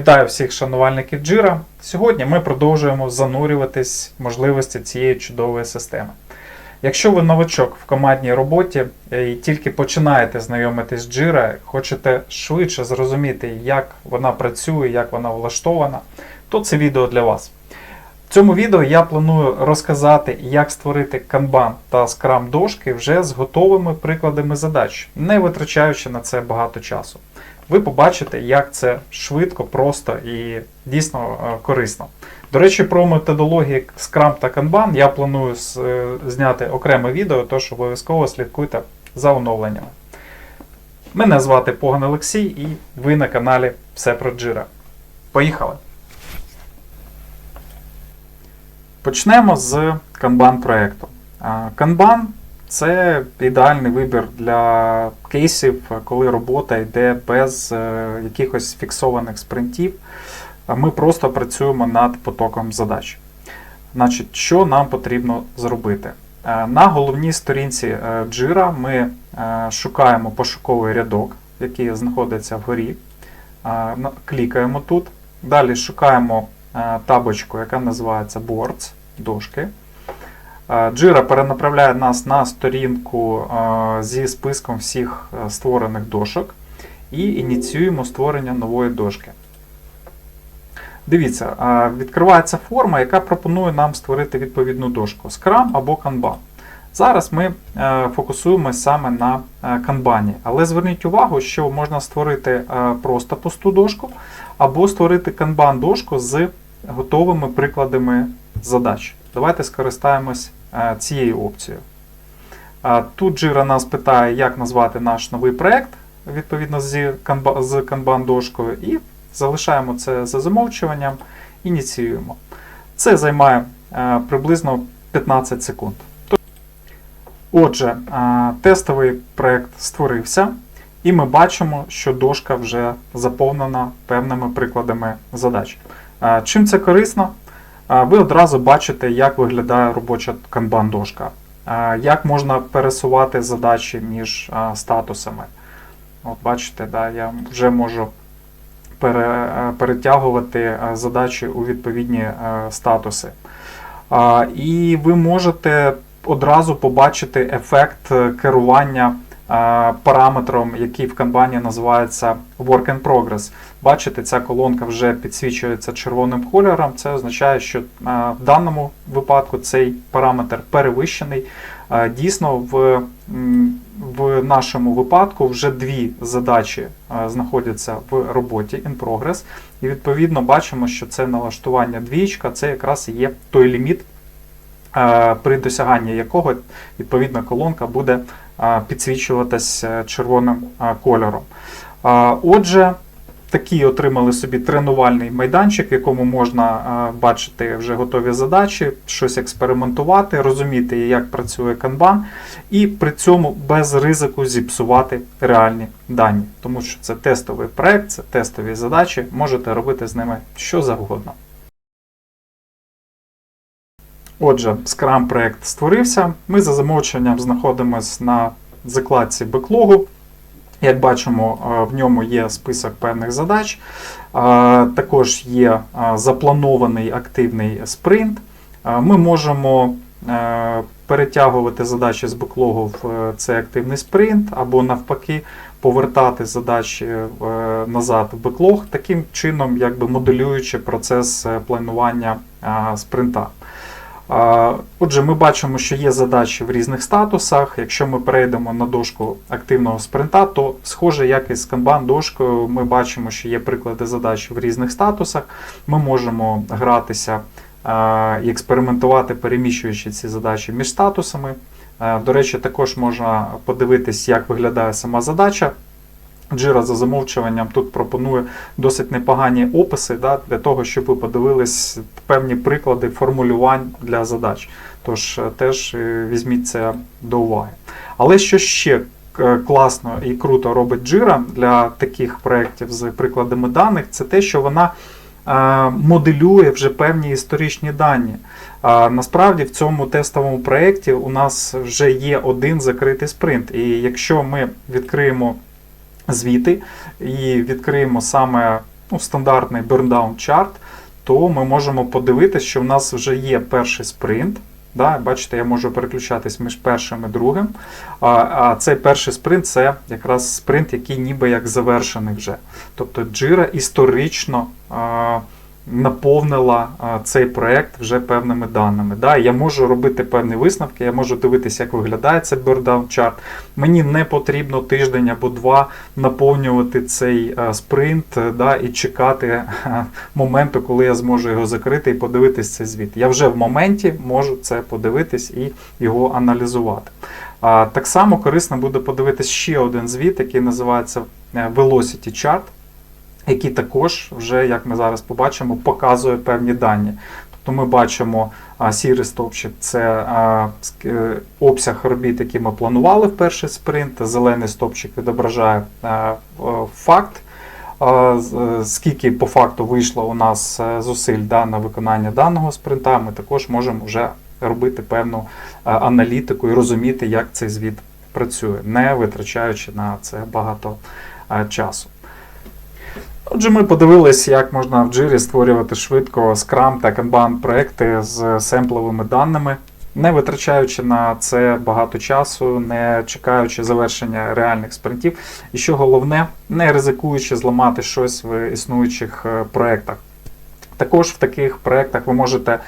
Вітаю всіх шанувальників Jira. Сьогодні ми продовжуємо занурюватись в можливості цієї чудової системи. Якщо ви новачок в командній роботі і тільки починаєте знайомитись з Jira, хочете швидше зрозуміти, як вона працює, як вона влаштована, то це відео для вас. В цьому відео я планую розказати, як створити Kanban та Scrum дошки вже з готовими прикладами задач, не витрачаючи на це багато часу. Ви побачите, як це швидко, просто і дійсно е, корисно. До речі, про методології Scrum та Kanban я планую е, зняти окреме відео, тож обов'язково слідкуйте за оновленнями. Мене звати Поган Олексій і ви на каналі Все про Jira. Поїхали! Почнемо з Kanban проєкту. А, Kanban це ідеальний вибір для кейсів, коли робота йде без е, якихось фіксованих спринтів. Ми просто працюємо над потоком задач. Значить, що нам потрібно зробити? Е, На головній сторінці Jira ми е, шукаємо пошуковий рядок, який знаходиться вгорі. Клікаємо тут. Далі шукаємо табочку, яка називається Boards, дошки. Е, Jira перенаправляє нас на сторінку е, зі списком всіх е, створених дошок і ініціюємо створення нової дошки. Дивіться, е, відкривається форма, яка пропонує нам створити відповідну дошку Scrum або Kanban. Зараз ми е, фокусуємося саме на е, Kanban, але зверніть увагу, що можна створити е, просто пусту дошку, або створити Kanban дошку з готовими прикладами задач. Давайте скористаємось е, цією опцією. Тут Jira нас питає, як назвати наш новий проект відповідно з Kanban, з Kanban дошкою, і залишаємо це за замовчуванням, ініціюємо. Це займає е, приблизно 15 секунд. Отже, е, тестовий проект створився, і ми бачимо, що дошка вже заповнена певними прикладами задач. Е, Чим це корисно? Ви одразу бачите, як виглядає робоча Kanban дошка, е, як можна пересувати задачі між статусами. От бачите, да, я вже можу пере, перетягувати задачі у відповідні статуси. І ви можете одразу побачити ефект е, керування параметром, який в Kanban називається Work in Progress. Бачите, ця колонка вже підсвічується червоним кольором. Це означає, що е, в даному випадку цей параметр перевищений. Е, Дійсно, в, в нашому випадку вже дві задачі е, знаходяться в роботі in progress. І відповідно бачимо, що це налаштування двічка, це якраз є той ліміт, е, при досяганні якого відповідна колонка буде е, підсвічуватись е, червоним е, кольором. Отже, такий отримали собі тренувальний майданчик, в якому можна е, бачити вже готові задачі, щось експериментувати, розуміти, як працює Kanban, і при цьому без ризику зіпсувати реальні дані. Тому що це тестовий проект, це тестові задачі, можете робити з ними що завгодно. Отже, Scrum проект створився. Ми за замовченням знаходимося на закладці беклогу. Як бачимо, е, в ньому є список певних задач. Е, Також є е, запланований активний спринт. Ми можемо перетягувати задачі з беклогу в цей активний спринт, або навпаки повертати задачі назад в беклог, таким чином, якби моделюючи процес планування спринта. Отже, ми бачимо, що є задачі в різних статусах. Якщо ми перейдемо на дошку активного спринта, то схоже, як і з Kanban дошкою, ми бачимо, що є приклади задач в різних статусах. Ми можемо гратися і експериментувати, переміщуючи ці задачі між статусами. До речі, також можна подивитись, як виглядає сама задача. Jira за замовчуванням тут пропонує досить непогані описи да, для того, щоб ви подивились певні приклади формулювань для задач. Тож е, теж е, візьміть це до уваги. Але що ще е, класно і круто робить Jira для таких проєктів з прикладами даних, це те, що вона моделює вже певні історичні дані. Насправді в цьому тестовому проєкті у нас вже є один закритий спринт. І якщо ми відкриємо звіти і відкриємо саме ну, стандартний burndown чарт, то ми можемо подивитися, що в нас вже є перший спринт. Да, бачите, я можу переключатись між першим і другим. А, а цей перший спринт це якраз спринт, який ніби як завершений вже. Тобто Jira історично а, наповнила цей проект вже певними даними. Да, я можу робити певні висновки, я можу дивитися, як виглядає цей burn чарт. Мені не потрібно тиждень або два наповнювати цей спринт да, і чекати моменту, коли я зможу його закрити і подивитись цей звіт. Я вже в моменті можу це подивитись і його аналізувати. Так само корисно буде подивитись ще один звіт, який називається е, Velocity Chart, який також вже, як ми зараз побачимо, показує певні дані. Тобто ми бачимо а, сірий стовпчик це а, е, обсяг робіт, які ми планували в перший спринт. Зелений стовпчик відображає а, факт. а, е, Скільки по факту вийшло у нас е, зусиль да, на виконання даного спринта, ми також можемо вже робити певну е, аналітику і розуміти, як цей звіт працює, не витрачаючи на це багато е, часу. Отже, ми подивились, як можна в Jira створювати швидко Scrum та Kanban проекти з семпловими даними, не витрачаючи на це багато часу, не чекаючи завершення реальних спринтів. І що головне, не ризикуючи зламати щось в існуючих е, проектах. Також в таких проектах ви можете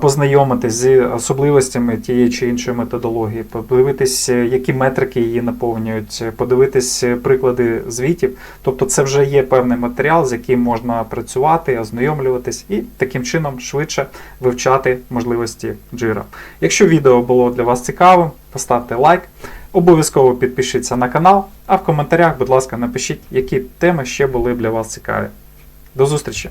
познайомитись з особливостями тієї чи іншої методології, подивитись, е, які метрики її наповнюють, подивитись е, приклади звітів. Тобто це вже є певний матеріал, з яким можна працювати, ознайомлюватись і таким чином швидше вивчати можливості Jira. Якщо відео було для вас цікавим, поставте лайк. Обов'язково підпишіться на канал, а в коментарях, будь ласка, напишіть, які теми ще були для вас цікаві. До зустрічі!